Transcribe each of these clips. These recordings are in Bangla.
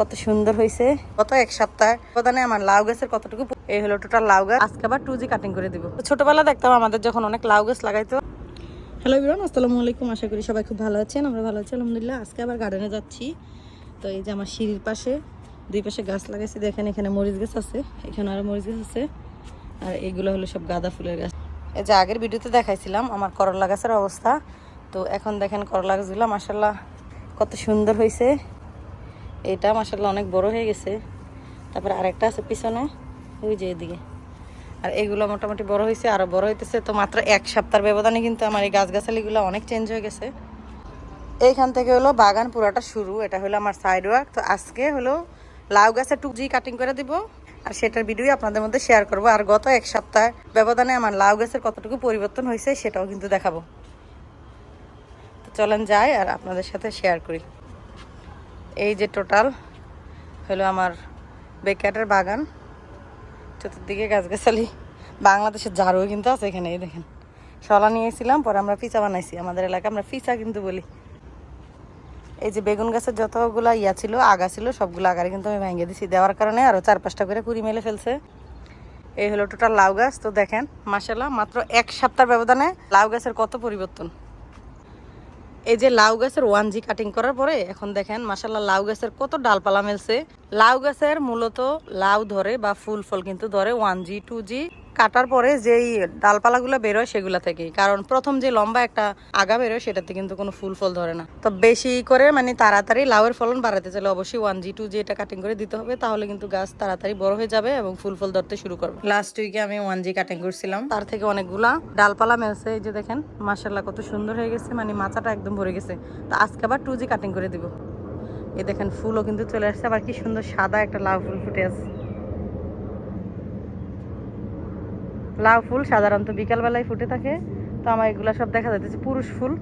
কত সুন্দর হয়েছে কত এক সপ্তাহ। প্রধানে আমার লাউ গাছের কতটুকু এই হলো টোটাল লাউ গাছ। আজকে আবার টু জি কাটিং করে দিব। ছোটবেলা দেখতাম আমাদের যখন অনেক লাউ গাছ লাগাইতো। হ্যালো বিরান আসসালামু আলাইকুম। আশা করি সবাই খুব ভালো আছেন আমরা ভালো আছি আলহামদুলিল্লাহ। আজকে আবার গার্ডেনে যাচ্ছি। তো এই যে আমার সিঁড়ির পাশে দুই পাশে গাছ লাগাইছি। দেখেন এখানে মরিচ গাছ আছে এখানে আরও মরিচ গাছ আছে। আর এইগুলো হলো সব গাঁদা ফুলের গাছ। এই যে আগের ভিডিওতে দেখাইছিলাম আমার করলা গাছের অবস্থা। তো এখন দেখেন করলা গাছগুলো মাসাল্লাহ কত সুন্দর হয়েছে এটা মাসাল্লাহ অনেক বড় হয়ে গেছে। তারপরে আরেকটা আছে পিছনে, ওই যে এদিকে। আর এগুলো মোটামুটি বড় হয়েছে আরও বড় হইতেছে। তো মাত্র এক সপ্তাহের ব্যবধানে কিন্তু আমার এই গাছগাছালিগুলো অনেক চেঞ্জ হয়ে গেছে। এইখান থেকে হলো বাগান পুরাটা শুরু। এটা হলো আমার সাইড ওয়ার্ক তো আজকে হলো লাউ গাছের টুকজি কাটিং করে দিব, আর সেটার ভিডিও আপনাদের মধ্যে শেয়ার করব। আর গত এক সপ্তাহ ব্যবধানে আমার লাউ গাছের কতটুকু পরিবর্তন হয়েছে সেটাও কিন্তু দেখাবো। তো চলেন যাই, আর আপনাদের সাথে শেয়ার করি। এই যে টোটাল হলো আমার বেকারের বাগান। চতুর্দিকে গাছগাছালি। বাংলাদেশের ঝাড়ুও কিন্তু আছে এখানে এই দেখেন। শলা নিয়েছিলাম, পরে আমরা পিচা বানাইছি। আমাদের এলাকায় আমরা পিচা কিন্তু বলি। এই যে বেগুন গাছের যতগুলা ইয়া ছিল, আগা ছিল, সবগুলো আগারে কিন্তু আমি ভেঙে দিছি। দেওয়ার কারণে আরও চার পাঁচটা করে কুড়ি মেলে ফেলছে। এই হলো টোটাল লাউ গাছ। তো দেখেন মাসাল্লাহ মাত্র এক সপ্তাহ ব্যবধানে লাউ গাছের কত পরিবর্তন। এই যে লাউ গাছের ওয়ান জি কাটিং করার পরে এখন দেখেন মাসাল্লাহ লাউ গাছের কত ডালপালা মেলছে। লাউ গাছের মূলত লাউ ধরে বা ফুল ফল কিন্তু ধরে ওয়ান জি টু জি কাটার পরে যেই ডালপালাগুলো বেরোয় সেগুলা থেকেই। কারণ প্রথম যে লম্বা একটা আগা বেরোয় সেটাতে কিন্তু কোনো ফুল ফল ধরে না। তো বেশি করে মানে তাড়াতাড়ি লাউয়ের ফলন বাড়াতে চাইলে অবশ্যই ওয়ান জি টু জি এটা কাটিং করে দিতে হবে, তাহলে কিন্তু গাছ তাড়াতাড়ি বড় হয়ে যাবে এবং ফুল ফল ধরতে শুরু করবে। লাস্ট উইকে আমি ওয়ান জি কাটিং করছিলাম। তার থেকে অনেকগুলা ডালপালা মেলছে, এই যে দেখেন মাসাল্লাহ কত সুন্দর হয়ে গেছে মানে মাচাটা একদম ভরে গেছে। তো আজকে আবার টু জি কাটিং করে দিব। এই দেখেন ফুলও কিন্তু চলে আসছে, আবার কি সুন্দর সাদা একটা লাউ ফুল ফুটে আছে। লাউ ফুল সাধারণত বিকালবেলায় ফুটে থাকে, তো আমার এগুলা সব দেখা যাচ্ছে পুরুষ ফুল,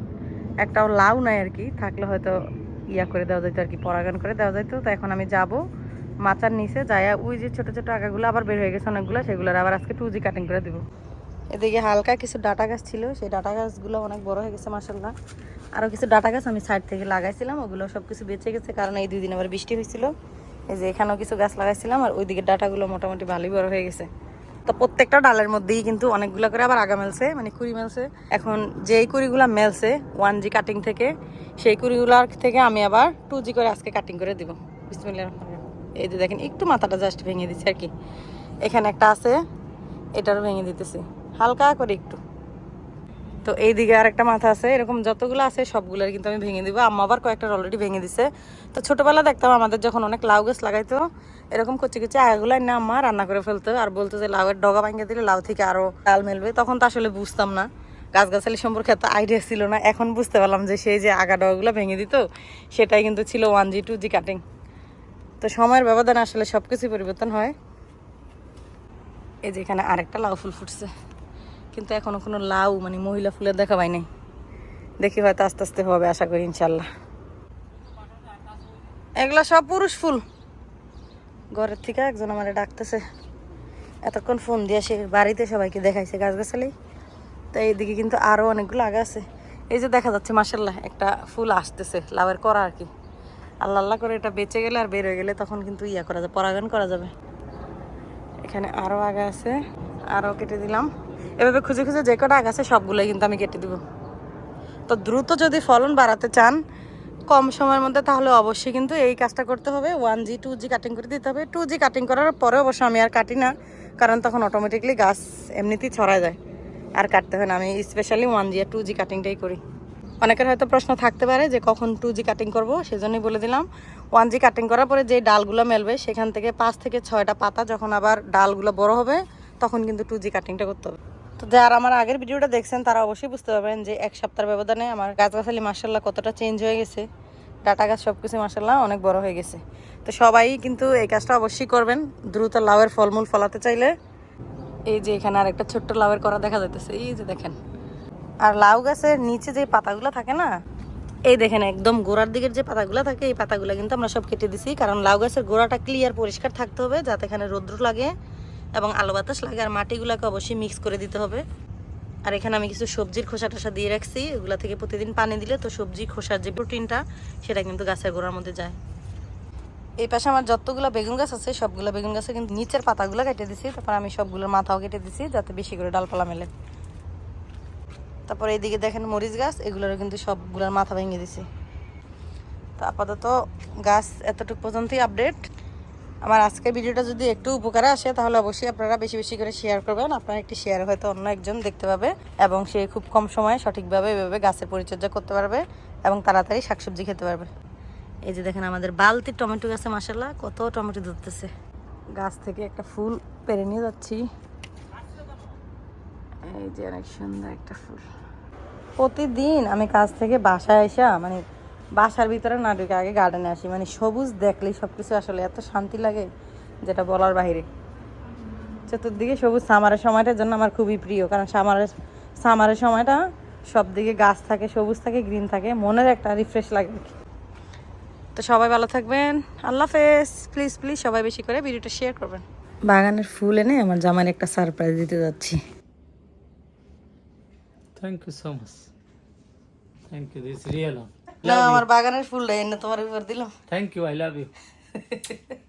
একটাও লাউ নাই আর কি, থাকলে হয়তো ইয়া করে দেওয়া যেত আর কি পরাগান করে দেওয়া যেত তো এখন আমি যাব মাচার নিচে, যাইয়া ওই যে ছোট ছোট আগাগুলো আবার বের হয়ে গেছে অনেকগুলো, সেগুলোর আবার আজকে টু জি কাটিং করে দিব। এদিকে হালকা কিছু ডাটা গাছ ছিল, সেই ডাটা গাছগুলো অনেক বড় হয়ে গেছে মাসাল্লাহ আরও কিছু ডাটা গাছ আমি সাইড থেকে লাগাইছিলাম, ওগুলো সব কিছু বেঁচে গেছে কারণ এই দুই দিন আবার বৃষ্টি হয়েছিল। এই যে এখানেও কিছু গাছ লাগাইছিলাম আর ওইদিকে ডাটাগুলো মোটামুটি ভালোই বড় হয়ে গেছে। তো প্রত্যেকটা ডালের মধ্যেই কিন্তু অনেকগুলো করে আবার আগা মেলছে মানে কুড়ি মেলছে। এখন যেই কুড়িগুলো মেলছে, ওয়ান জি কাটিং থেকে, সেই কুড়িগুলার থেকে আমি আবার টু জি করে আজকে কাটিং করে দিব। রহমানির এই যে দেখেন, একটু মাথাটা জাস্ট ভেঙে দিচ্ছি আর কি। এখানে একটা আছে, এটারও ভেঙে দিতেছি। হালকা করে একটু। তো এই দিকে আর একটা মাথা আছে, এরকম যতগুলো আছে সবগুলোর কিন্তু আমি ভেঙে দিব। আম্মা আবার কয়েকটা অলরেডি ভেঙে দিছে। তো ছোটবেলা দেখতাম আমাদের যখন অনেক লাউ গাছ লাগাইতো, এরকম কচি কচি আগাগুলো না আম্মা রান্না করে ফেলতো আর বলতো যে লাউয়ের ডগা ভাঙিয়ে দিলে লাউ থেকে আরও ডাল মেলবে। তখন তো আসলে বুঝতাম না। গাছগাছালি সম্পর্কে এত আইডিয়া ছিল না। এখন বুঝতে পারলাম যে সেই যে আগা ডগাগুলো ভেঙে দিত, সেটাই কিন্তু ছিল one G two G cutting তো সময়ের ব্যবধানে আসলে সব কিছুই পরিবর্তন হয়। এই যে এখানে আরেকটা লাউ ফুল ফুটছে। কিন্তু এখনও কোনো লাউ মানে মহিলা ফুলের দেখা পাই নাই। দেখি হয়তো আস্তে আস্তে হবে, আশা করি ইনশাল্লাহ। এগুলো সব পুরুষ ফুল। ঘরের থেকে একজন আমারে ডাকতেছে। এতক্ষণ ফোন দিয়ে সে বাড়িতে সবাইকে দেখাইছে গাছ গাছগাছালি। তো এইদিকে কিন্তু আরও অনেকগুলো আগা আছে। এই যে দেখা যাচ্ছে মাসাল্লাহ একটা ফুল আসতেছে, লাউয়ের করা আর কি। আল্লাহ আল্লাহ করে এটা বেঁচে গেলে আর বের হয়ে গেলে তখন কিন্তু ইয়া করা যাবে পরাগান করা যাবে। এখানে আরও আগা আছে। আরও কেটে দিলাম। এভাবে খুঁজে খুঁজে যে কটা আগা আছে সবগুলোই কিন্তু আমি কেটে দিব। তো দ্রুত যদি ফলন বাড়াতে চান, কম সময়ের মধ্যে তাহলে অবশ্যই কিন্তু এই কাজটা করতে হবে। One G two G cutting করে দিতে হবে। টু জি কাটিং করার পরে অবশ্য আমি আর কাটি না, কারণ তখন অটোমেটিকলি গাছ এমনিতেই ছড়া যায়। আর কাটতে হয় না। আমি স্পেশালি ওয়ান জি আর টু জি কাটিংটাই করি। অনেকের হয়তো প্রশ্ন থাকতে পারে যে কখন টু জি কাটিং করব, সেজন্যই বলে দিলাম। ওয়ান জি কাটিং করার পরে যে ডালগুলো মেলবে, সেখান থেকে পাঁচ থেকে ছয়টা পাতা যখন আবার ডালগুলো বড় হবে তখন কিন্তু টু জি কাটিংটা করতে হবে। তো যারা আমার আগের ভিডিওটা দেখছেন, তারা অবশ্যই বুঝতে পারবেন যে এক সপ্তাহের ব্যবধানে আমার গাছগাছালি মার্শাল্লাহ কতটা চেঞ্জ হয়ে গেছে। ডাটা গাছ সব কিছু মার্শাল্লাহ অনেক বড় হয়ে গেছে। তো সবাই কিন্তু এই কাজটা অবশ্যই করবেন। দ্রুত লাউয়ের ফলমূল ফলাতে চাইলে। এই যে এখানে আরেকটা ছোট্ট লাউয়ের করা দেখা যাইতেছে, এই যে দেখেন। আর লাউ গাছের নিচে যে পাতাগুলো থাকে না, এই দেখেন একদম গোড়ার দিকের যে পাতাগুলো থাকে, এই পাতাগুলো কিন্তু আমরা সব কেটে দিছি। কারণ লাউ গাছের গোড়াটা ক্লিয়ার পরিষ্কার থাকতে হবে, যাতে এখানে রৌদ্র লাগে। এবং আলো বাতাস লাগে আর মাটিগুলোকে অবশ্যই মিক্স করে দিতে হবে। আর এখানে আমি কিছু সবজির খোসা টোসা দিয়ে রাখছি। এগুলা থেকে প্রতিদিন পানি দিলে তো সবজি খোসার যে প্রোটিনটা সেটা কিন্তু গাছের গোড়ার মধ্যে যায়। এই পাশে আমার যতগুলো বেগুন গাছ আছে, সবগুলো বেগুন গাছে কিন্তু নিচের পাতাগুলো কেটে দিছি। তারপর আমি সবগুলোর মাথাও কেটে দিছি যাতে বেশি করে ডালপালা মেলে। তারপর এইদিকে দেখেন মরিচ গাছ, এগুলোরও কিন্তু সবগুলোর মাথা ভেঙে দিছি। তো আপাতত গাছ এতটুকু পর্যন্তই আপডেট আমার আজকের ভিডিওটা যদি একটু উপকারে আসে, তাহলে অবশ্যই আপনারা বেশি বেশি করে শেয়ার করবেন। আপনার একটি শেয়ার হয়তো অন্য একজন দেখতে পাবে এবং সে খুব কম সময়ে সঠিকভাবে এভাবে গাছের পরিচর্যা করতে পারবে এবং তাড়াতাড়ি শাকসবজি খেতে পারবে। এই যে দেখেন আমাদের বালতির টমেটো গাছে মাসাল্লাহ কত টমেটো ধরতেছে। গাছ থেকে একটা ফুল পেরে নিয়ে যাচ্ছি। এই যে অনেক সুন্দর একটা ফুল। প্রতিদিন আমি কাজ থেকে বাসায় আসা মানে বাসার ভিতরে না ঢুকে আগে গার্ডেনে আসি মানে সবুজ দেখলেই সব কিছু আসলে এত শান্তি লাগে যেটা বলার বাইরে চতুর্দিকে সবুজ সামারের সময়টার জন্য আমার খুবই প্রিয় কারণ সামারের সামারের সময়টা সব দিকে গাছ থাকে সবুজ থাকে গ্রিন থাকে মনের একটা রিফ্রেশ লাগে আর কি। তো সবাই ভালো থাকবেন আল্লাহ হাফেজ প্লিজ প্লিজ সবাই বেশি করে ভিডিওটা শেয়ার করবেন বাগানের ফুল এনে আমার জামার একটা সারপ্রাইজ দিতে যাচ্ছি thank you so much thank you real. one. না আমার বাগানের ফুলটা এনে তোমার উপর দিলাম thank you I love you.